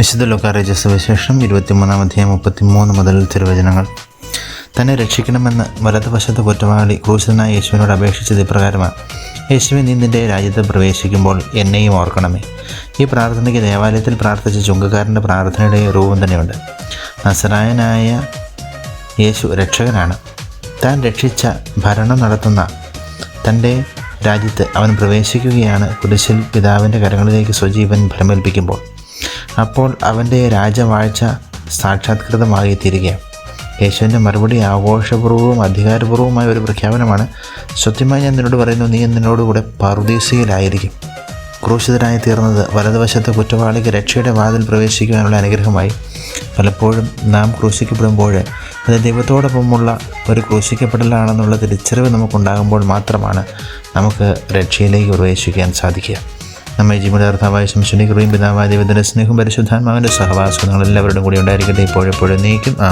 വിശുദ്ധ ലോകാരേജ സുവിശേഷം ഇരുപത്തിമൂന്നാം അധ്യായം മുപ്പത്തിമൂന്ന് മുതൽ തിരുവചനങ്ങൾ. തന്നെ രക്ഷിക്കണമെന്ന് വലതുവശത്ത് കുറ്റവാളി ക്രൂശനായ യേശുവിനോട് അപേക്ഷിച്ചത് ഇപ്രകാരമാണ്. യേശുവിൻ നീ നിന്റെ രാജ്യത്ത് പ്രവേശിക്കുമ്പോൾ എന്നെയും ഓർക്കണമേ. ഈ പ്രാർത്ഥനയ്ക്ക് ദേവാലയത്തിൽ പ്രാർത്ഥിച്ച ചുങ്കക്കാരന്റെ പ്രാർത്ഥനയുടെ രൂപം തന്നെയുണ്ട്. നസറായനായ യേശു രക്ഷകനാണ്. താൻ രക്ഷിച്ച ഭരണം നടത്തുന്ന തന്റെ രാജ്യത്ത് അവൻ പ്രവേശിക്കുകയാണ് കുരിശിൽ പിതാവിന്റെ കരങ്ങളിലേക്ക് സ്വജീവൻ ഫലമേൽപ്പിക്കുമ്പോൾ അപ്പോൾ അവന്റെ രാജവാഴ്ച സാക്ഷാത്കൃതമായി തീരുകയാണ് യേശുവിന്റെ മറുപടി ആഘോഷപൂർവവും അധികാരപൂർവമായ ഒരു പ്രഖ്യാപനമാണ്. സത്യമായി ഞാൻ നിന്നോട് പറയുന്നു നീ നിന്നോടുകൂടെ പറുദീസയിലായിരിക്കും. ക്രൂശിതരായി തീർന്നത് വലതുവശത്തെ കുറ്റവാളിക്ക് രക്ഷയുടെ വാതിൽ പ്രവേശിക്കുവാനുള്ള അനുഗ്രഹമായി. പലപ്പോഴും നാം ക്രൂശിക്കപ്പെടുമ്പോൾ അത് ദൈവത്തോടൊപ്പമുള്ള ഒരു ക്രൂശിക്കപ്പെടലാണെന്നുള്ള തിരിച്ചറിവ് നമുക്കുണ്ടാകുമ്പോൾ മാത്രമാണ് നമുക്ക് രക്ഷയിലേക്ക് പ്രവേശിക്കാൻ സാധിക്കുക. നമ്മെ ജീവനാർത്ഥാവായ ശംശുനി കൃപയും പിതാവായ ദൈവത്തിന്റെ സ്നേഹം പരിശുദ്ധാത്മാവിന്റെ സഹവാസം നിങ്ങളെല്ലാവരുടെയും കൂടി ഉണ്ടായിരിക്കട്ടെ. ഇപ്പോഴെപ്പോഴും നീക്കും ആ